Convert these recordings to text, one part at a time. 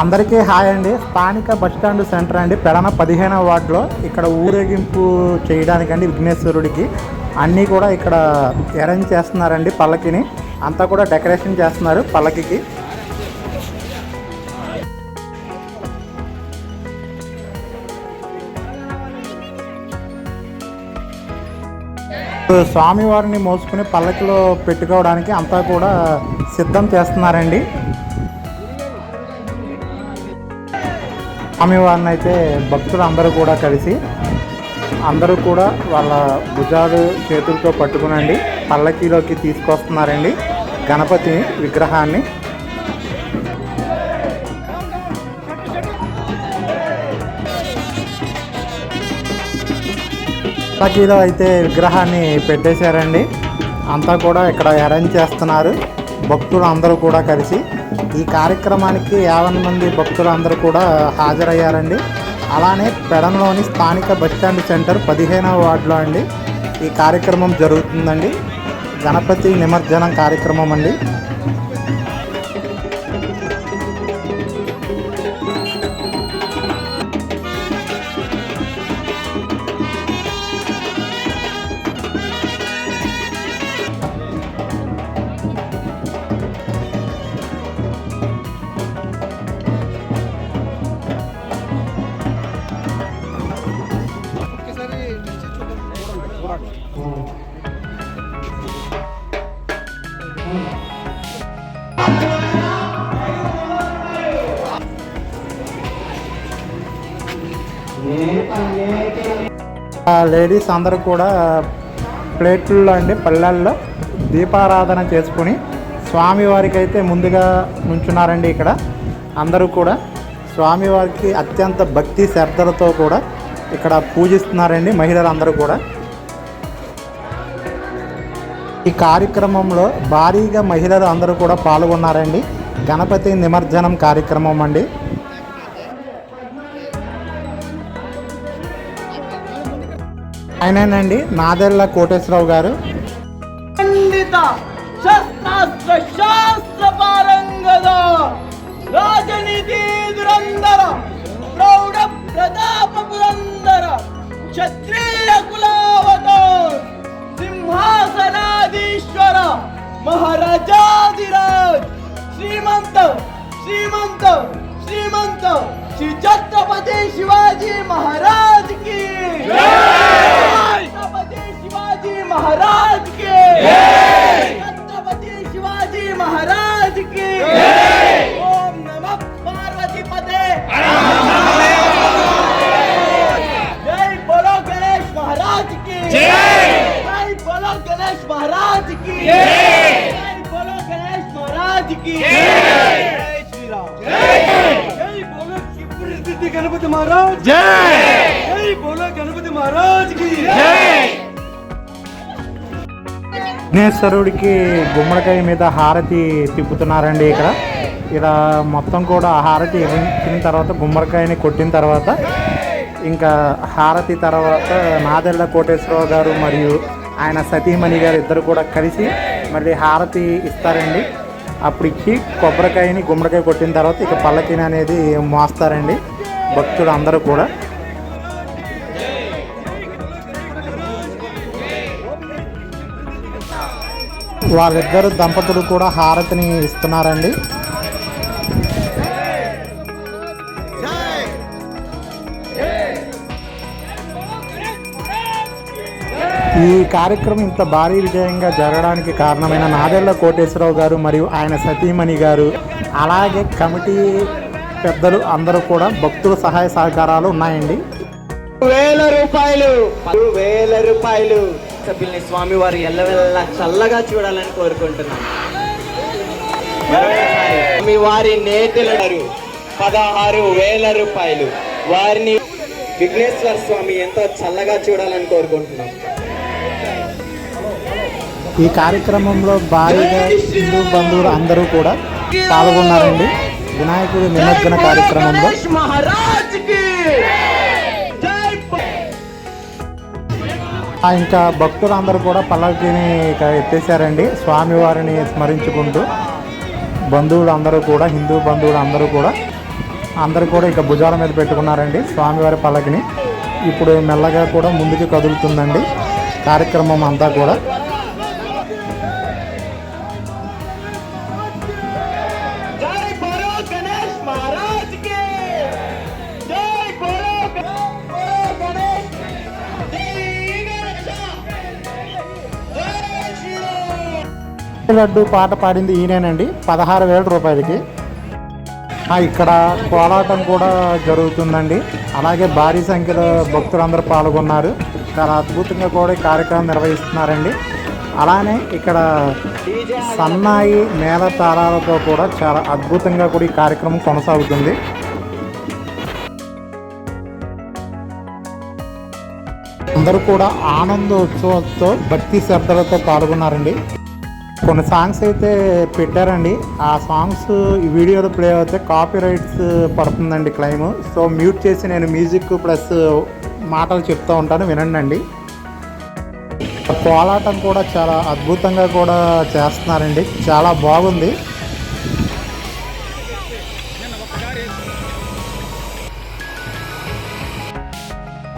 అందరికీ హాయ్ అండి. స్థానిక బస్టాండ్ సెంటర్ అండి. పెడన పదిహేనవ వార్డులో ఇక్కడ ఊరేగింపు చేయడానికండి విఘ్నేశ్వరుడికి. అన్నీ కూడా ఇక్కడ అరేంజ్ చేస్తున్నారండి పల్లకిని. అంతా కూడా డెకరేషన్ చేస్తున్నారు పల్లకికి. స్వామివారిని మోసుకుని పల్లకిలో పెట్టుకోవడానికి అంతా కూడా సిద్ధం చేస్తున్నారండి. స్వామివారిని అయితే భక్తులు అందరూ కూడా కలిసి అందరూ కూడా వాళ్ళ భుజాలు చేతులతో పట్టుకునండి పల్లకీలోకి తీసుకొస్తున్నారండి గణపతి విగ్రహాన్ని. పల్లకీలో అయితే విగ్రహాన్ని పెట్టేశారండి. అంతా కూడా ఇక్కడ అరేంజ్ చేస్తున్నారు. భక్తులు అందరూ కూడా కలిసి ఈ కార్యక్రమానికి యాభై మంది భక్తులు అందరూ కూడా హాజరయ్యారండి. అలానే పెడంలోని స్థానిక బస్టాండ్ సెంటర్ పదిహేనవ వార్డులో అండి. ఈ కార్యక్రమం జరుగుతుందండి. గణపతి నిమజ్జనం కార్యక్రమం అండి. లేడీస్ అందరూ కూడా ప్లేట్లలో అండి పళ్ళల్లో దీపారాధన చేసుకుని స్వామివారికి అయితే ముందుగా నుంచున్నారండి ఇక్కడ. అందరూ కూడా స్వామివారికి అత్యంత భక్తి శ్రద్ధలతో కూడా ఇక్కడ పూజిస్తున్నారండి మహిళలందరూ కూడా. ఈ కార్యక్రమంలో భారీగా మహిళలు అందరూ కూడా పాల్గొన్నారండి. గణపతి నిమజ్జనం కార్యక్రమం అండి. ఆయనండి నాదెళ్ళ కోటేశ్వరరావు గారు. పండిత శస్త్రాస్త్ర శాస్త్ర పారంగద రాజనీతి దురంధర ప్రౌఢ ప్రతాప పురంధర సింహాసనాధీశ్వర మహారాజాధిరాజ్ శ్రీమంత శ్రీమంత శ్రీమంత శ్రీ ఛత్రపతి శివాజీ మహారాజ్కి महाराज के। छत्रपति शिवाजी महाराज के। ओम नमः पार्वती पते जय बोलो गणेश महाराज की। जय। बोलो गणेश महाराज की। जय। बोलो गणेश महाराज की। जय। श्री राम जय। बोलो गणपति महाराज जय। जय बोलो गणपति महाराज की। విఘ్నేశ్వరుడికి గుమ్మడికాయ మీద హారతి తిప్పుతున్నారండి ఇక్కడ. ఇలా మొత్తం కూడా హారతి ఇచ్చిన తర్వాత గుమ్మడికాయని కొట్టిన తర్వాత ఇంకా హారతి తర్వాత నాదెళ్ళ కోటేశ్వరరావు గారు మరియు ఆయన సతీమణి గారు ఇద్దరు కూడా కలిసి మళ్ళీ హారతి ఇస్తారండి. అప్పుడు ఇచ్చి కొబ్బరికాయని గుమ్మడికాయ కొట్టిన తర్వాత ఇక పల్లకిని అనేది మోస్తారండి భక్తులు అందరూ కూడా. వాళ్ళిద్దరు దంపతులు కూడా హారతిని ఇస్తున్నారండి. ఈ కార్యక్రమం ఇంత భారీ విజయంగా జరగడానికి కారణమైన నాదెళ్ళ కోటేశ్వరరావు గారు మరియు ఆయన సతీమణి గారు అలాగే కమిటీ పెద్దలు అందరూ కూడా భక్తుల సహాయ సహకారాలు ఉన్నాయండి. వేల రూపాయలు వేల రూపాయలు. సభ్యుల్ని స్వామి వారు ఎల్లవెల్ల చల్లగా చూడాలని కోరుకుంటున్నాను. స్వామి వారి నేతలు పదహారు వేల రూపాయలు. వారిని విఘ్నేశ్వర స్వామి ఎంతో చల్లగా చూడాలని కోరుకుంటున్నాం ఈ కార్యక్రమంలో భారీగా హిందూ బంధువులు అందరూ కూడా పాల్గొన్నారండి. వినాయకుడి నిమజ్జన కార్యక్రమంలో ఇంకా భక్తులందరూ కూడా పల్లకిని ఎత్తేసారండి స్వామివారిని స్మరించుకుంటూ బంధువులు అందరూ కూడా హిందూ బంధువులు అందరూ కూడా అందరూ కూడా ఇక భుజాల మీద పెట్టుకున్నారండి స్వామివారి పల్లకిని. ఇప్పుడు మెల్లగా కూడా ముందుకు కదులుతుందండి కార్యక్రమం అంతా కూడా. లడ్డు పాట పాడింది ఈయనేనండి. పదహారు వేల రూపాయలకి. ఇక్కడ కోలాటం కూడా జరుగుతుందండి. అలాగే భారీ సంఖ్యలో భక్తులందరూ పాల్గొన్నారు. చాలా అద్భుతంగా కూడా ఈ కార్యక్రమం నిర్వహిస్తున్నారండి. అలానే ఇక్కడ సన్నాయి మేళ తాళాలతో కూడా చాలా అద్భుతంగా కూడా ఈ కార్యక్రమం కొనసాగుతుంది. అందరూ కూడా ఆనందోత్సవంతో భక్తి శ్రద్ధలతో పాల్గొన్నారండి. కొన్ని సాంగ్స్ అయితే పెట్టారండి. ఆ సాంగ్స్ ఈ వీడియోలో ప్లే అవుతే కాపీ రైట్స్ పడుతుందండి క్లైమ్ సో మ్యూట్ చేసి నేను మ్యూజిక్ ప్లస్ మాటలు చెప్తూ ఉంటాను వినండి అండి కోలాటం కూడా చాలా అద్భుతంగా కూడా చేస్తున్నారండి. చాలా బాగుంది.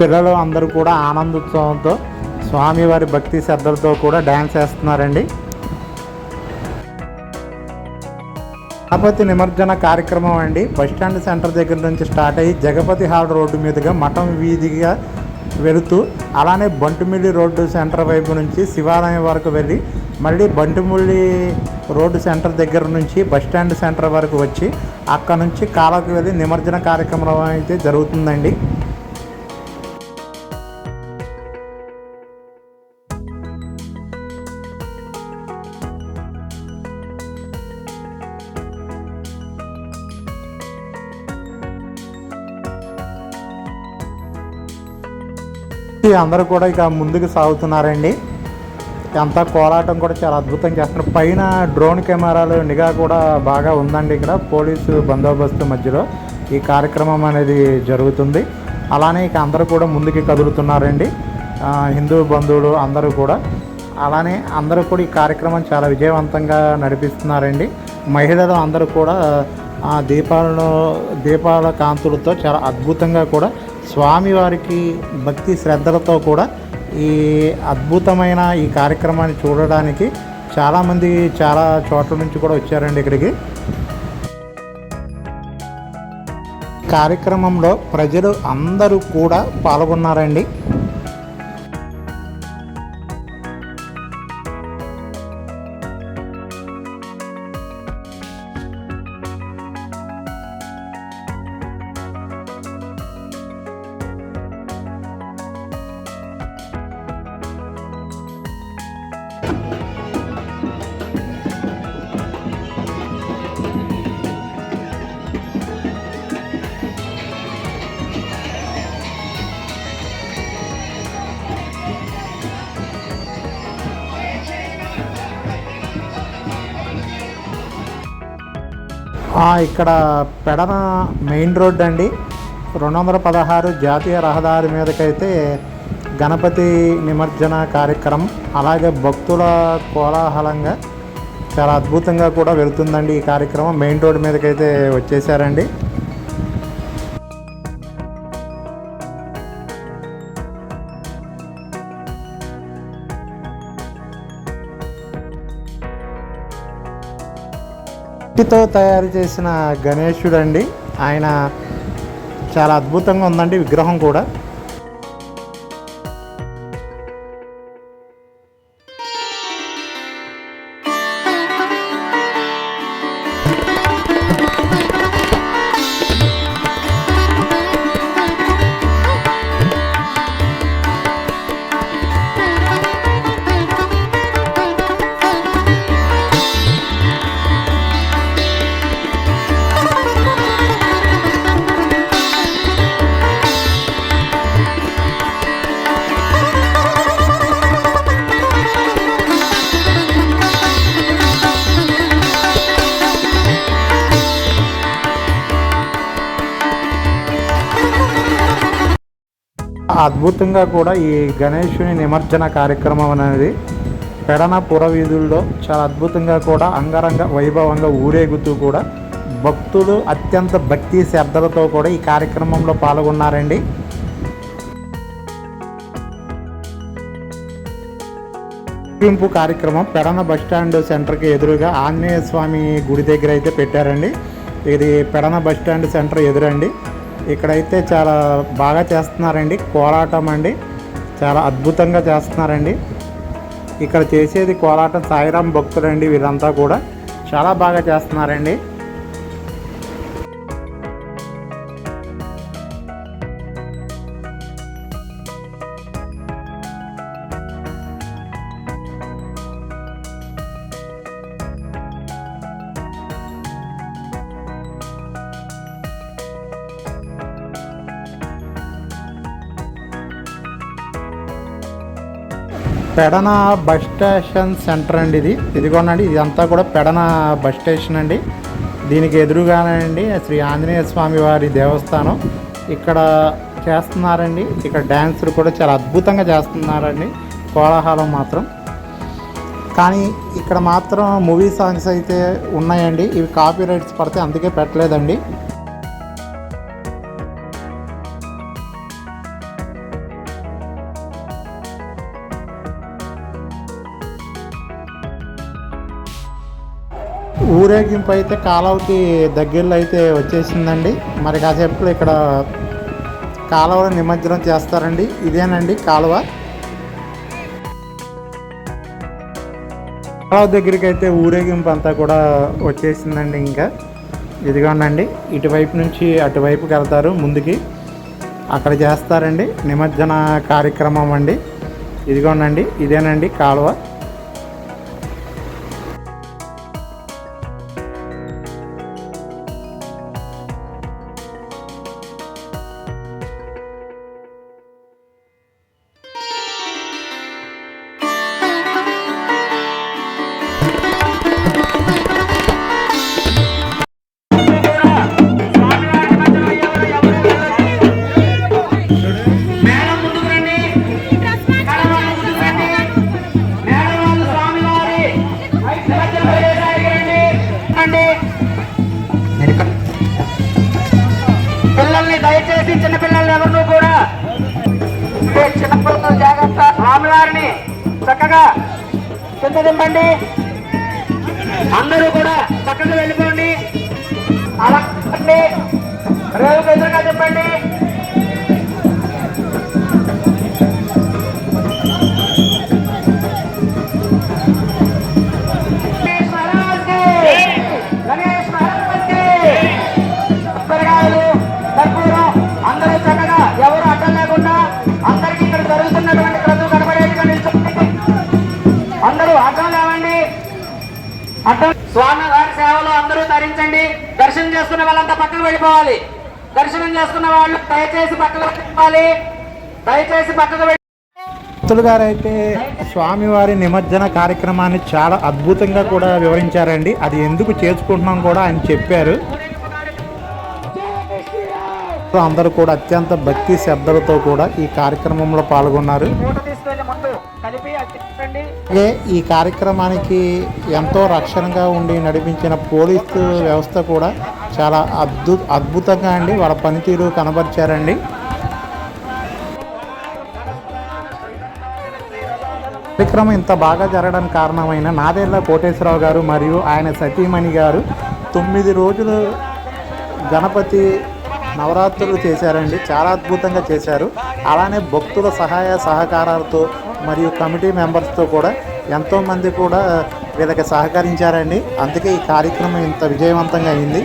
పిల్లలు అందరూ కూడా ఆనందోత్సవంతో స్వామివారి భక్తి శ్రద్ధలతో కూడా డ్యాన్స్ వేస్తున్నారండి గణపతి నిమజ్జన కార్యక్రమం అండి. బస్టాండ్ సెంటర్ దగ్గర నుంచి స్టార్ట్ అయ్యి జగపతి హాల్ రోడ్డు మీదుగా మఠం వీధిగా వెళుతూ అలానే బంటుమిల్లి రోడ్డు సెంటర్ వైపు నుంచి శివాలయం వరకు వెళ్ళి మళ్ళీ బంటుమిల్లి రోడ్డు సెంటర్ దగ్గర నుంచి బస్టాండ్ సెంటర్ వరకు వచ్చి అక్కడ నుంచి కాలకు వెళ్ళి నిమజ్జన కార్యక్రమం అయితే జరుగుతుందండి. అందరూ కూడా ఇక ముందుకు సాగుతున్నారండి. అంతా కోలాటం కూడా చాలా అద్భుతంగా చేస్తున్నారు. పైన డ్రోన్ కెమెరాలు నిఘా కూడా బాగా ఉందండి ఇక్కడ పోలీసు బందోబస్తు మధ్యలో. ఈ కార్యక్రమం అనేది జరుగుతుంది. అలానే ఇక అందరూ కూడా ముందుకి కదులుతున్నారండి. హిందూ బంధువులు అందరూ కూడా. అలానే అందరూ కూడా ఈ కార్యక్రమం చాలా విజయవంతంగా నడిపిస్తున్నారండి. మహిళలు అందరూ కూడా ఆ దీపాలను దీపాల కాంతులతో చాలా అద్భుతంగా కూడా స్వామివారికి భక్తి శ్రద్ధలతో కూడా ఈ అద్భుతమైన ఈ కార్యక్రమాన్ని చూడడానికి చాలామంది చాలా చోట్ల నుంచి కూడా వచ్చారండి ఇక్కడికి. కార్యక్రమంలో ప్రజలు అందరూ కూడా పాల్గొన్నారండి. ఇక్కడ పెడన మెయిన్ రోడ్ అండి. రెండు వందల పదహారు జాతీయ రహదారి మీదకైతే గణపతి నిమజ్జన కార్యక్రమం అలాగే భక్తుల కోలాహలంగా చాలా అద్భుతంగా కూడా వెళుతుందండి ఈ కార్యక్రమం. మెయిన్ రోడ్ మీదకైతే వచ్చేసారండి. మట్టితో తయారు చేసిన గణేశుడు అండి ఆయన చాలా అద్భుతంగా ఉందండి విగ్రహం కూడా. అద్భుతంగా కూడా ఈ గణేశుని నిమజ్జన కార్యక్రమం అనేది పెడన పురవీధుల్లో చాలా అద్భుతంగా కూడా అంగరంగ వైభవంగా ఊరేగుతూ కూడా భక్తులు అత్యంత భక్తి శ్రద్ధలతో కూడా ఈ కార్యక్రమంలో పాల్గొన్నారండి. ముగింపు కార్యక్రమం పెడన బస్టాండ్ సెంటర్కి ఎదురుగా ఆంజనేయ స్వామి గుడి దగ్గర అయితే పెట్టారండి. ఇది పెడన బస్టాండ్ సెంటర్ ఎదురండి. ఇక్కడైతే చాలా బాగా చేస్తున్నారండి. కోలాటం అండి. చాలా అద్భుతంగా చేస్తున్నారండి. ఇక్కడ చేసేది కోలాటం సాయిరాం భక్తులండి. వీరంతా కూడా చాలా బాగా చేస్తున్నారండి. పెడన బస్ స్టేషన్ సెంటర్ అండి ఇది. ఇదిగోనండి ఇదంతా కూడా పెడన బస్ స్టేషన్ అండి. దీనికి ఎదురుగానండి శ్రీ ఆంజనేయ స్వామి వారి దేవస్థానం. ఇక్కడ చేస్తున్నారండి ఇక్కడ డ్యాన్సులు కూడా చాలా అద్భుతంగా చేస్తున్నారండి కోలాహలం మాత్రం. కానీ ఇక్కడ మాత్రం మూవీ సాంగ్స్ అయితే ఉన్నాయండి ఇవి కాపీ రైట్స్ పడితే అందుకే పెట్టలేదండి. ఊరేగింపు అయితే కాలువకి దగ్గరలో అయితే వచ్చేసిందండి. మరి కాసేపు ఇక్కడ కాలువలో నిమజ్జనం చేస్తారండి. ఇదేనండి కాలువ. కాలువ దగ్గరికి అయితే ఊరేగింపు అంతా కూడా వచ్చేసిందండి ఇంకా. ఇదిగోనండి ఇటువైపు నుంచి అటువైపుకి వెళ్తారు ముందుకి అక్కడ చేస్తారండి నిమజ్జన కార్యక్రమం అండి. ఇదిగోనండి ఇదేనండి కాలువ. చక్కగా కింద దింపండి. అందరూ కూడా చక్కగా వెళ్ళిపోండి. అలా రండి. రేవుకు ఎదురుగా దింపండి. చేసుకున్న వాళ్ళంతా పక్కకు వెళ్ళిపోవాలి. దర్శనం చేసుకున్న వాళ్ళు దయచేసి పక్కకు వెళ్ళిపోవాలి. దయచేసి పక్కకు వెళ్ళి భక్తులు గారు అయితే స్వామివారి నిమజ్జన కార్యక్రమాన్ని చాలా అద్భుతంగా కూడా వివరించారండి. అది ఎందుకు చేసుకుంటున్నాం కూడా ఆయన చెప్పారు. అందరూ కూడా అత్యంత భక్తి శ్రద్ధలతో కూడా ఈ కార్యక్రమంలో పాల్గొన్నారు. అలాగే ఈ కార్యక్రమానికి ఎంతో రక్షణగా ఉండి నడిపించిన పోలీసు వ్యవస్థ కూడా చాలా అద్భుత అద్భుతంగా అండి. వాళ్ళ పనితీరు కనబరిచారండి. కార్యక్రమం ఇంత బాగా జరగడానికి కారణమైన నాదేళ్ళ కోటేశ్వరరావు గారు మరియు ఆయన సతీమణి గారు తొమ్మిది రోజులు గణపతి నవరాత్రులు చేశారండి. చాలా అద్భుతంగా చేశారు. అలానే భక్తుల సహాయ సహకారాలతో మరియు కమిటీ మెంబర్స్తో కూడా ఎంతోమంది కూడా వీళ్ళకి సహకరించారండి. అందుకే ఈ కార్యక్రమం ఇంత విజయవంతంగా అయింది.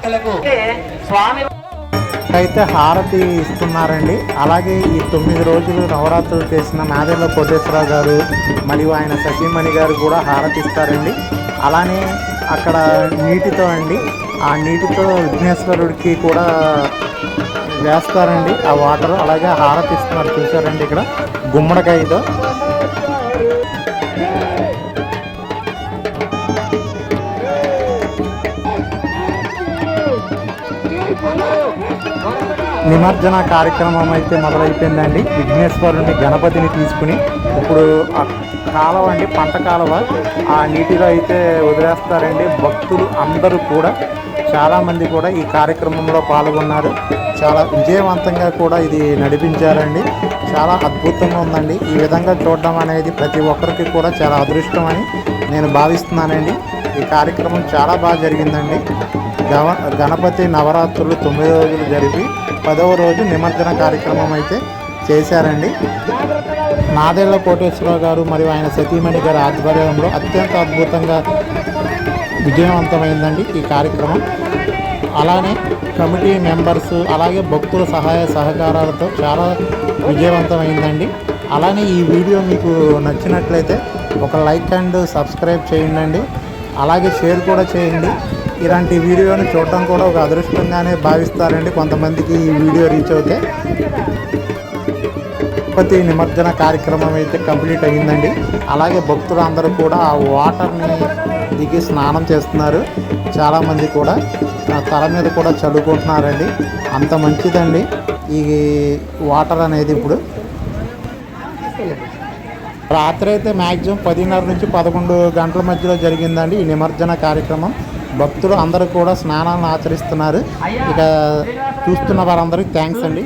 భక్తులకు స్వామి అయితే హారతి ఇస్తున్నారండి. అలాగే ఈ తొమ్మిది రోజులు నవరాత్రులు చేసిన నాదేళ్ళ కోటేశ్వరరావు గారు మరియు ఆయన సతీమణి గారు కూడా హారతి ఇస్తారండి. అలానే అక్కడ నీటితో అండి ఆ నీటితో విఘ్నేశ్వరుడికి కూడా వేస్తారండి ఆ వాటర్. అలాగే హారతి ఇస్తున్నారు. చూసారండి ఇక్కడ గుమ్మడికాయతో. నిమజ్జన కార్యక్రమం అయితే మొదలైపోయిందండి. విఘ్నేశ్వరుని గణపతిని తీసుకుని ఇప్పుడు ఆ కాలువ అండి పంట కాలువ. ఆ నీటిలో అయితే వదిలేస్తారండి. భక్తులు అందరూ కూడా చాలామంది కూడా ఈ కార్యక్రమంలో పాల్గొన్నారు. చాలా విజయవంతంగా కూడా ఇది నడిపించారండి. చాలా అద్భుతంగా ఉందండి. ఈ విధంగా చూడడం అనేది ప్రతి ఒక్కరికి కూడా చాలా అదృష్టం అని నేను భావిస్తున్నానండి. ఈ కార్యక్రమం చాలా బాగా జరిగిందండి. గవ గణపతి నవరాత్రులు తొమ్మిది రోజులు జరిపి పదవ రోజు నిమజ్జన కార్యక్రమం అయితే చేశారండి. నాదేళ్ళ కోటేశ్వరరావు గారు మరియు ఆయన సతీమణి గారి ఆధ్వర్యంలో అత్యంత అద్భుతంగా విజయవంతమైందండి ఈ కార్యక్రమం. అలానే కమిటీ మెంబర్స్ అలాగే భక్తుల సహాయ సహకారాలతో చాలా విజయవంతమైందండి. అలానే ఈ వీడియో మీకు నచ్చినట్లయితే ఒక లైక్ అండ్ సబ్స్క్రైబ్ చేయండి అలాగే షేర్ కూడా చేయండి. ఇలాంటి వీడియోని చూడటం కూడా ఒక అదృష్టంగానే భావిస్తారండి కొంతమందికి ఈ వీడియో రీచ్ అవుతే తిరుపతి నిమజ్జన కార్యక్రమం అయితే కంప్లీట్ అయ్యిందండి. అలాగే భక్తులు అందరూ కూడా ఆ వాటర్ని దిగి స్నానం చేస్తున్నారు. చాలామంది కూడా ఆ తల మీద కూడా చల్లుకుంటున్నారండి అంత మంచిదండి ఈ వాటర్ అనేది ఇప్పుడు. రాత్రి అయితే మ్యాక్సిమం పదిన్నర నుంచి పదకొండు గంటల మధ్యలో జరిగిందండి ఈ నిమజ్జన కార్యక్రమం. భక్తులు అందరూ కూడా స్నానాలను ఆచరిస్తున్నారు. ఇక చూస్తున్న వారందరికీ థ్యాంక్స్ అండి.